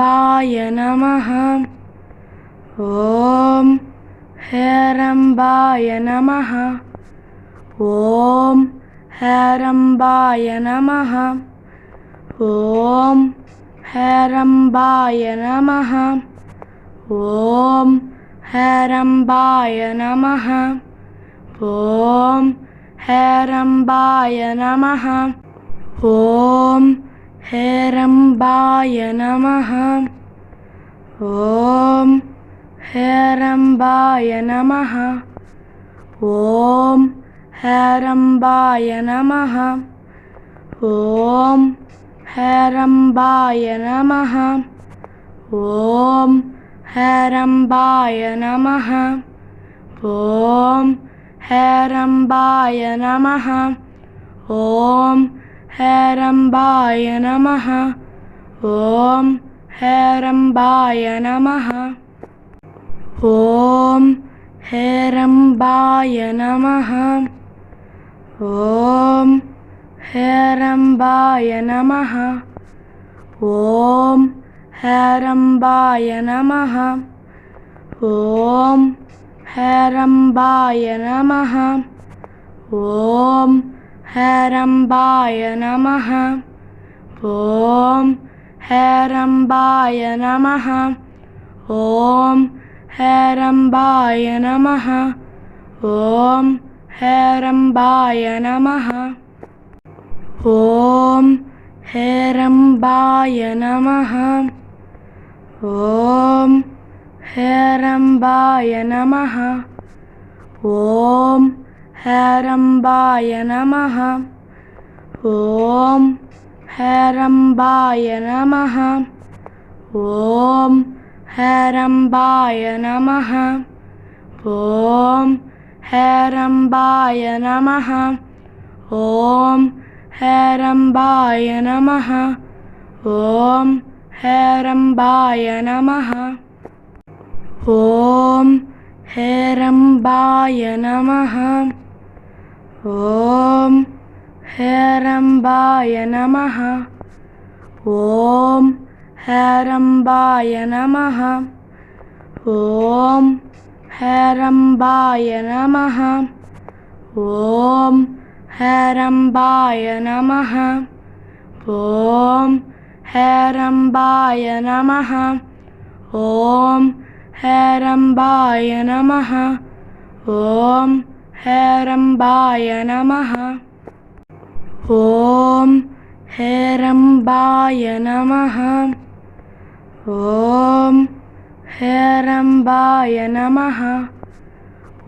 ஹேரம்பாய நமஹம் ஓம் ஹேரம்பாய நமஹ ஓம் ஹேரம்பாய நமஹ ஓம் ஹேரம்பாய நமஹ ஓம் ஹேரம்பாய நமஹ ஓம் ஹேரம்பாய நமஹ ஓம் हेरम्बाय नमः। ॐ हेरम्बाय नमः। ॐ हेरम्बाय नमः। ॐ हेरम्बाय नमः। ॐ हेरम्बाय नमः। ॐ हेरम्बाय नमः। ॐ ஹேரம்பாய நமஹ. ஓம் ஹேரம்பாய நமஹ. ஓம் ஹேரம்பாய நமஹ. ஓம் ஹேரம்பாய நமஹ. ஓம் ஹேரம்பாய நமஹ. ஓம் ஹேரம்பாய நமஹ. ஓம் हेरम्बाय नमः ॐ हेरम्बाय नमः ॐ हेरम्बाय नमः ॐ हेरम्बाय नमः ॐ हेरम्बाय नमः ॐ हेरम्बाय नमः ॐ हेरम्बाय नमः ॐ हेरम्बाय नमः ॐ हेरम्बाय नमः ॐ हेरम्बाय नमः ॐ हेरम्बाय नमः ॐ हेरम्बाय नमः ॐ हेरम्बाय नमः ஓம் ஹேரம்பாய நமஹ. ஓம் ஹேரம்பாய நமஹ. ஓம் ஹேரம்பாய நமஹ. ஓம் ஹேரம்பாய நமஹ. ஓம் ஹேரம்பாய நமஹ. ஓம் ஹேரம்பாய நமஹ. ஓம் हेरम्बाय नमः ॐ हेरम्बाय नमः ॐ हेरम्बाय नमः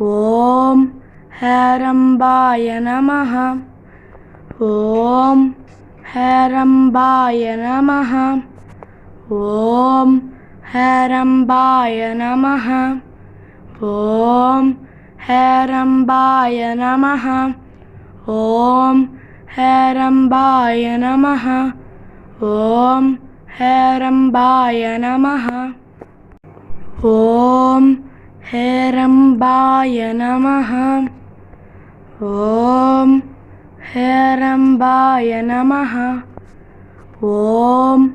ॐ हेरम्बाय नमः ॐ हेरम्बाय नमः ॐ हेरम्बाय नमः ॐ हेरम्बाय नमः ॐ हेरम्बाय नमः ॐ हेरम्बाय नमः ॐ हेरम्बाय नमः ॐ हेरम्बाय नमः ॐ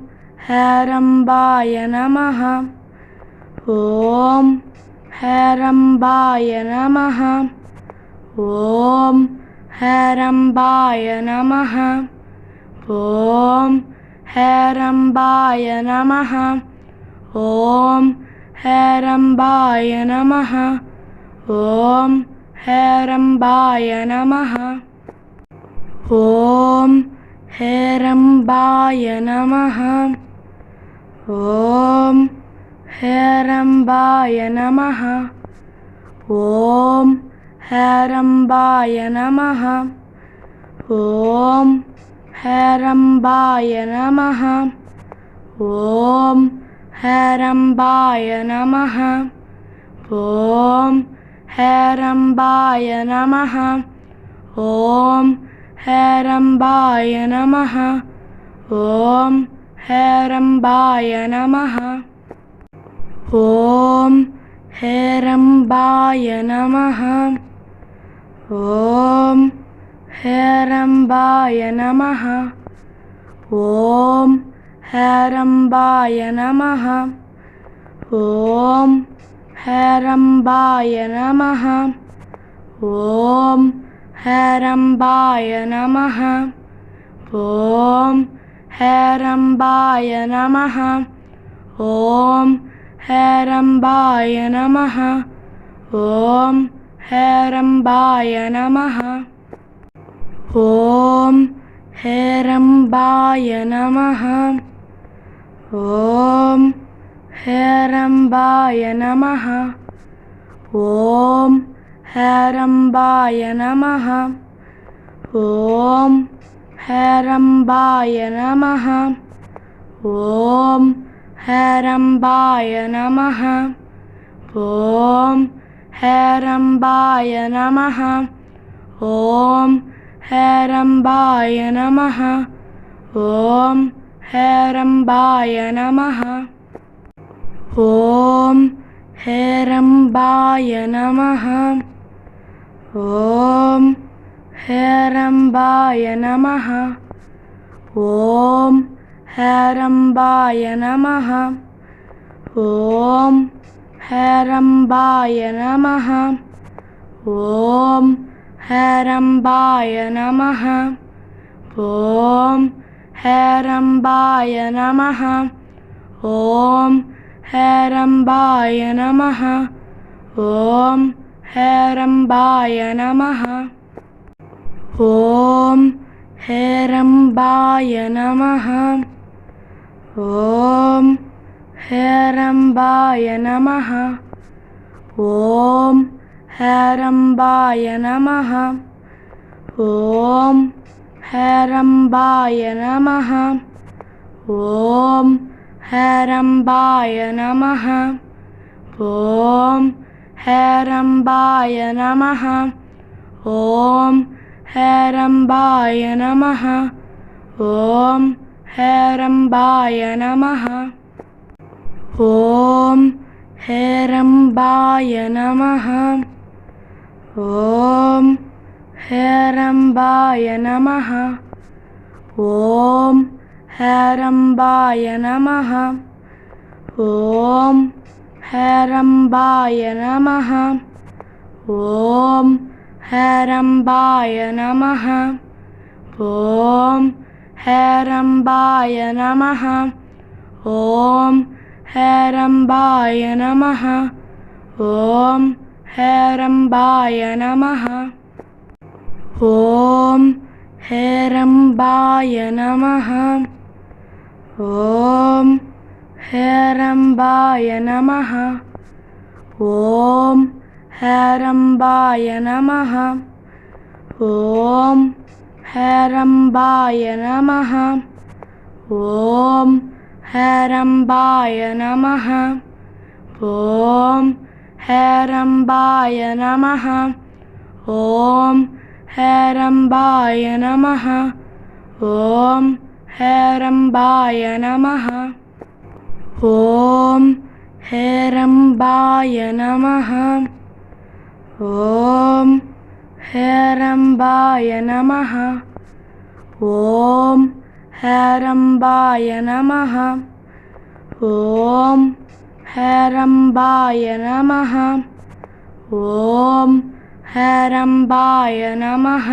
हेरम्बाय नमः ॐ ஹரம்பாய நமஹ. ஓம் ஹரம்பாய நமஹ. ஓம் ஹரம்பாய நமஹ. ஓம் ஹரம்பாய நமஹ. ஓம் ஹரம்பாய நமஹ. ஓம் ஹேரம்பாய நமஹ. ஓம் ஹேரம்பாய நமஹ. ஓம் ஹேரம்பாய நமஹ. ஓம் ஹேரம்பாய நமஹ. ஓம் ஹேரம்பாய நமஹ. ஓம் ஹேரம்பாய நமஹ. ஓம் ஹேரம்பாய நமஹ. ஓம் ஹேரம்பாய நமஹ. ஓம் ஹேரம்பாய நமஹ. ஓம் ஹேரம்பாய நமஹ. ஓம் ஹேரம்பாய நமஹ. ஓம் ஹேரம்பாய நமஹ. ஓம் ஹேரம்பாய நமஹ. ஓம் ஹேரம்பாய நமஹ. ஓம் ஹேரம்பாய நம ஓம் ஹேரம்பாய நம ஓம் ஹேரம்பாய நம ஓம் ஹேரம்பாய நம ஓம் ஹேரம்பாய நம ஓம் ஹேரம்பாய நம ஓம் हेरम्बाय नमः ॐ हेरम्बाय नमः ॐ हेरम्बाय नमः ॐ हेरम्बाय नमः ॐ हेरम्बाय नमः ॐ हेरम्बाय नमः ॐ हेरम्बाय नमः ॐ हेरम्बाय नमः ॐ हेरम्बाय नमः ॐ हेरम्बाय नमः ॐ हेरम्बाय नमः ॐ हेरम्बाय नमः ॐ हेरम्बाय नमः ॐ हेरम्बाय नमः। ॐ हेरम्बाय नमः। ॐ हेरम्बाय नमः। ॐ हेरम्बाय नमः। ॐ हेरम्बाय नमः। ॐ हेरम्बाय नमः। ॐ हेरम्बाय नमः ॐ हेरम्बाय नमः ॐ हेरम्बाय नमः ॐ हेरम्बाय नमः ॐ हेरम्बाय नमः ॐ हेरम्बाय नमः ॐ ஹேரம்பாய நமஹ. ஓம் ஹேரம்பாய நமஹ. ஓம் ஹேரம்பாய நமஹ. ஓம் ஹேரம்பாய நமஹ. ஓம் ஹேரம்பாய நமஹ. ஓம் ஹேரம்பாய நமஹ. ஓம் हेरम्बाय नमः ॐ हेरम्बाय नमः ॐ हेरम्बाय नमः ॐ हेरम्बाय नमः ॐ हेरम्बाय नमः ॐ हेरम्बाय नमः ॐ हेरम्बाय नमः ॐ हेरम्बाय नमः ॐ हेरम्बाय नमः ॐ हेरम्बाय नमः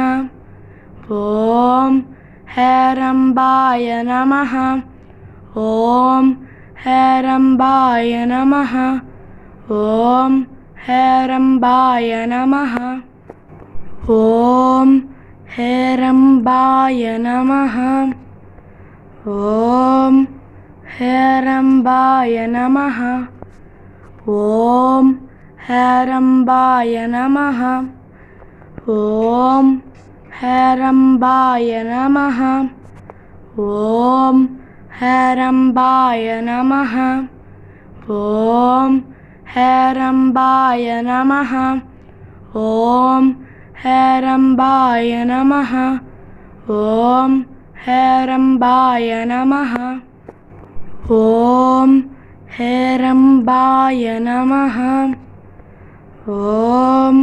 ॐ हेरम्बाय नमः ॐ हेरम्बाय नमः ॐ हेरम्बाय नमः ஓம் ஹேரம்பாய நமஹ. ஓம் ஹேரம்பாய நமஹ. ஓம் ஹேரம்பாய நமஹ. ஓம் ஹேரம்பாய நமஹ. ஓம் ஹேரம்பாய நமஹ. ஓம் ஹேரம்பாய நமஹ. ஓம் ஹேரம்பாய நம ஓம் ஹேரம்பாய நம ஓம் ஹேரம்பாய நம ஓம்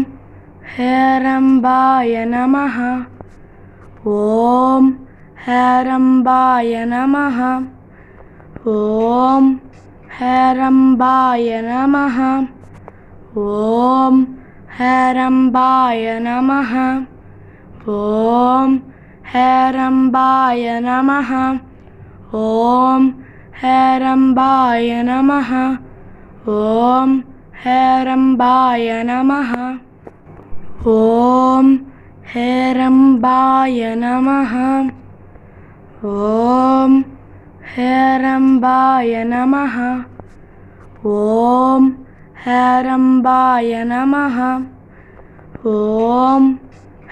ஹேரம்பாய நம ஓம் ஹேரம்பாய நம ஓம் ஹேரம்பாய நம ஓம் हैरम्बाय नमः ॐ हैरम्बाय नमः ॐ हैरम्बाय नमः ॐ हैरम्बाय नमः ॐ हैरम्बाय नमः ॐ हैरम्बाय नमः ॐ ஹேரம்பாய நமஹ. ஓம்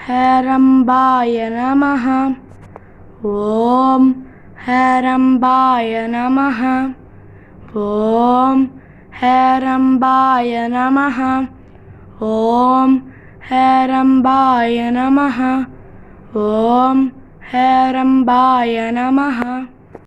ஹேரம்பாய நமஹ. ஓம் ஹேரம்பாய நமஹ. ஓம் ஹேரம்பாய நமஹ. ஓம் ஹேரம்பாய நமஹ. ஓம் ஹேரம்பாய நமஹ.